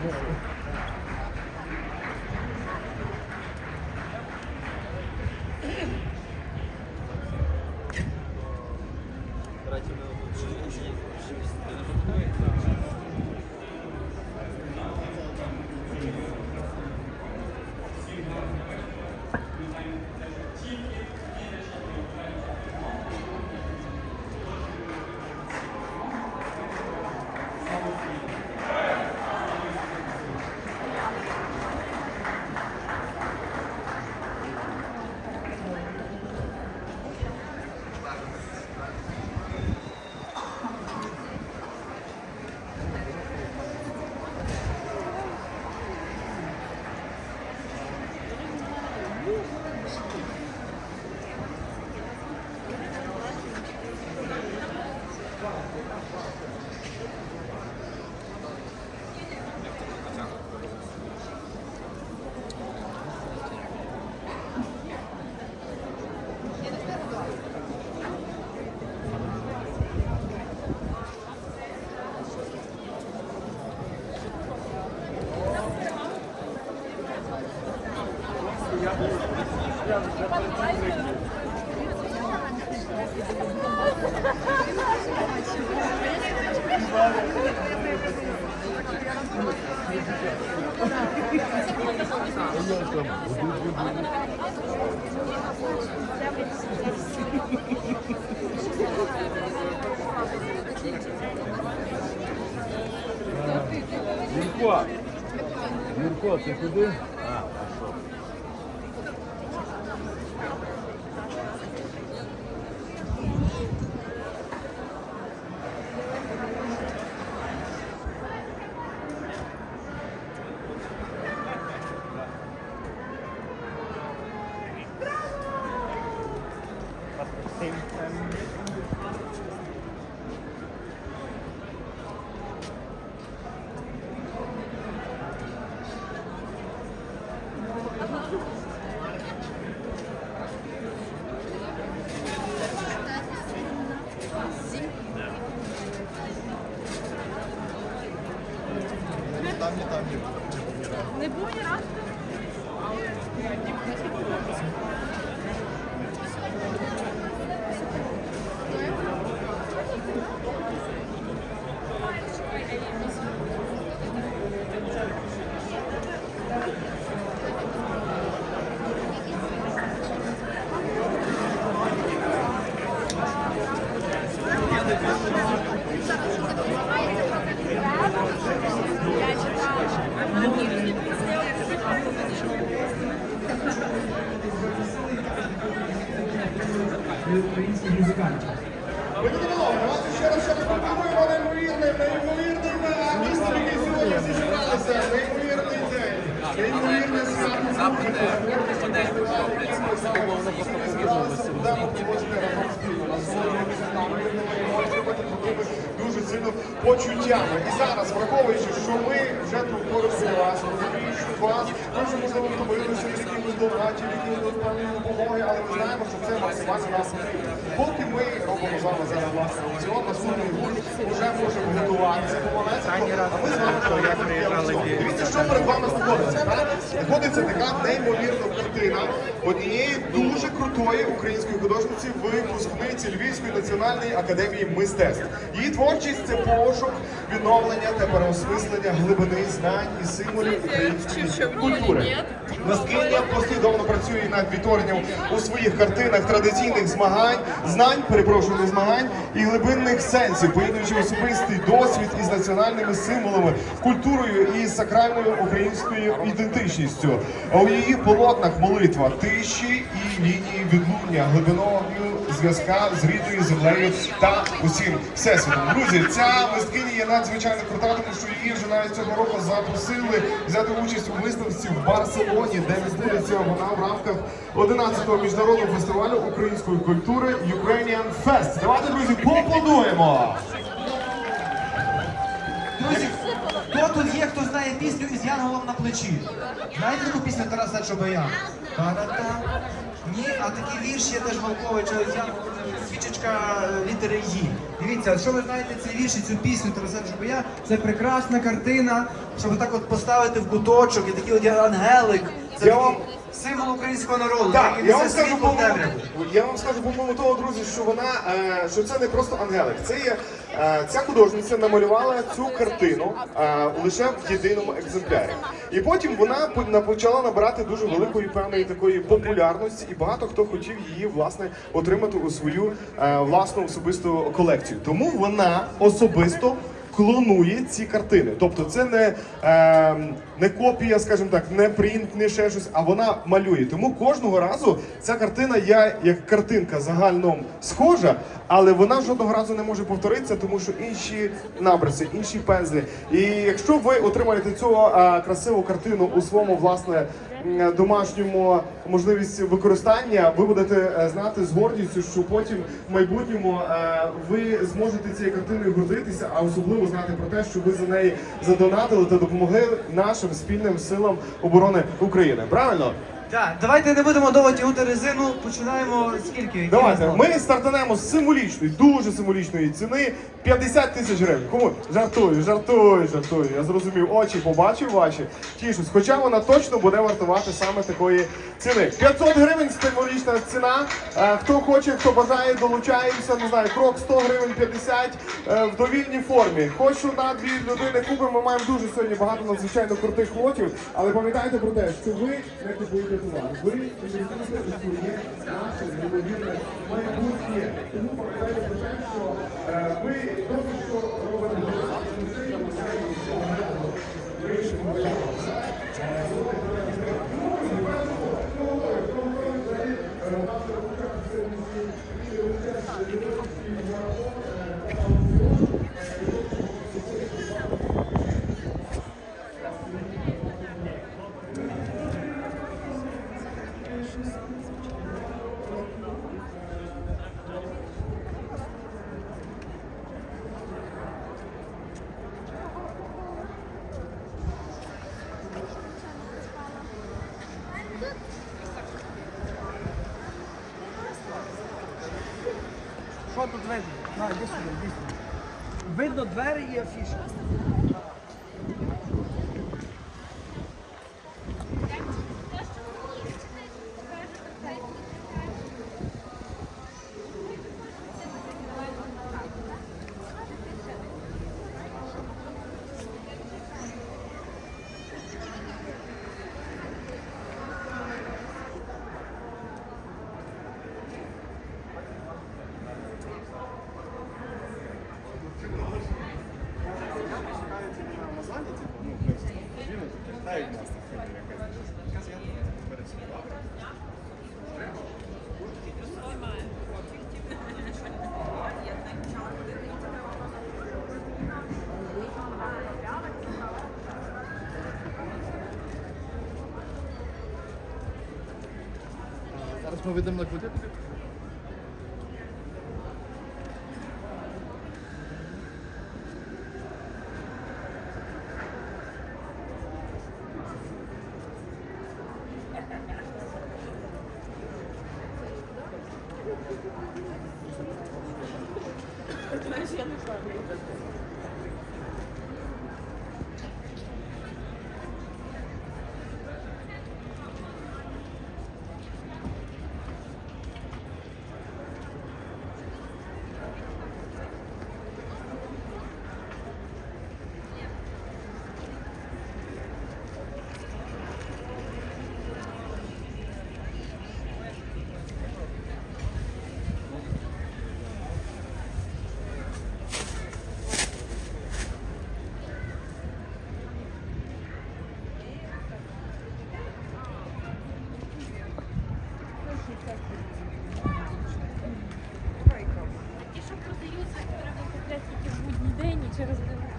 Yeah. Юрко, Юрко, ти куди? А, Не було ні разу. Українських музикантів. Ви не давайте ще раз ще раз подумаємо неймовірний, неймовірний місце, сьогодні всі зібралися, неймовірний день, неймовірне разом спільно, насолоджуватися неймовірними дуже сильно почуттями. І зараз, враховуючи, що ми вже тут поруч вас, вже можливо втомилися від якимось донатів, якимось доставлення допомоги, але ми знаємо, що це максимально нас. Поки ми робимо з вами зараз власне аукціон, наступний гурт вже може готуватися помаленьку, а ми з вами проведемо. Дивіться, що перед вами знаходиться. Знаходиться така неймовірна картина однієї дуже крутої української художниці, випускниці Львівської національної академії мистецтв. Її творчість це пошук, відновлення та переосмислення глибини знань і символів української культури. Мисткиня послідовно працює над відтворенням у своїх картинах традиційних змагань, знань, перепрошую, не змагань і глибинних сенсів, поєднуючи особистий досвід із національними символами, культурою і сакральною українською ідентичністю. А у її полотнах молитва тиші і лінії відлуння, глибиною зв'язка з рідною землею та усім всесвітом. Друзі, ця мисткиня є надзвичайно крута, тому що її вже навіть цього року запросили взяти участь у виставці в Барселоні, де відбудеться вона в рамках 11-го міжнародного фестивалю української культури Ukrainian Fest. Давайте, друзі, поаплодуємо! Друзі, хто тут є, хто знає пісню із янголом на плечі? Знаєте таку пісню Тараса Чобая? Та-да-та. Ні, а такий вірш є теж Малковича з янголом, свічечка е, літери «Ї». Дивіться, якщо ви знаєте цей вірш і цю пісню Тараса Чубая, це прекрасна картина, щоб так от поставити в куточок і такий от ангелик. Це Я вам- символ українського народу. Так, я вам скажу по я вам скажу по того, друзі, що вона е, що це не просто ангелик. Це є е, ця художниця намалювала цю картину е, лише в єдиному екземплярі. І потім вона по- почала набирати дуже великої певної такої популярності, і багато хто хотів її власне отримати у свою власну особисту колекцію. Тому вона особисто клонує ці картини. Тобто це не, е, не копія, скажімо так, не принт, не ще щось, а вона малює. Тому кожного разу ця картина я як картинка загально схожа, але вона жодного разу не може повторитися, тому що інші набриси, інші пензлі. І якщо ви отримаєте цю е, красиву картину у своєму власне домашньому можливість використання, ви будете е, знати з гордістю, що потім в майбутньому е, ви зможете цією картиною гордитися, а особливо знати про те, що ви за неї задонатили та допомогли нашим спільним силам оборони України. Правильно? Так, давайте не будемо довго тягнути резину, починаємо скільки? Давайте ми стартанемо з символічної, дуже символічної ціни 50 тисяч гривень. Кому жартую, жартую, жартую. Я зрозумів, очі побачив ваші. Тішусь. Хоча вона точно буде вартувати саме такої ціни. 500 гривень символічна ціна. Е, Хто хоче, хто бажає, долучаємося. Не знаю, крок 100 гривень 50 е, в довільній формі. Хочу на дві людини купимо. Ми маємо дуже сьогодні багато надзвичайно крутих лотів. Але пам'ятайте про те, що ви не купуєте товар. Ви інвестуєте своє наше неймовірне майбутнє. Тому про те, що ви просто що робите Що тут видно? На, іди сюди, сюди. Видно двері і афіша. Зараз ми вийдемо на куди? Я не пам'ятаю. І що продаються, треба тільки в будній день і через день.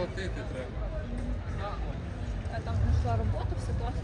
Платити треба. Я там знайшла роботу, все класно.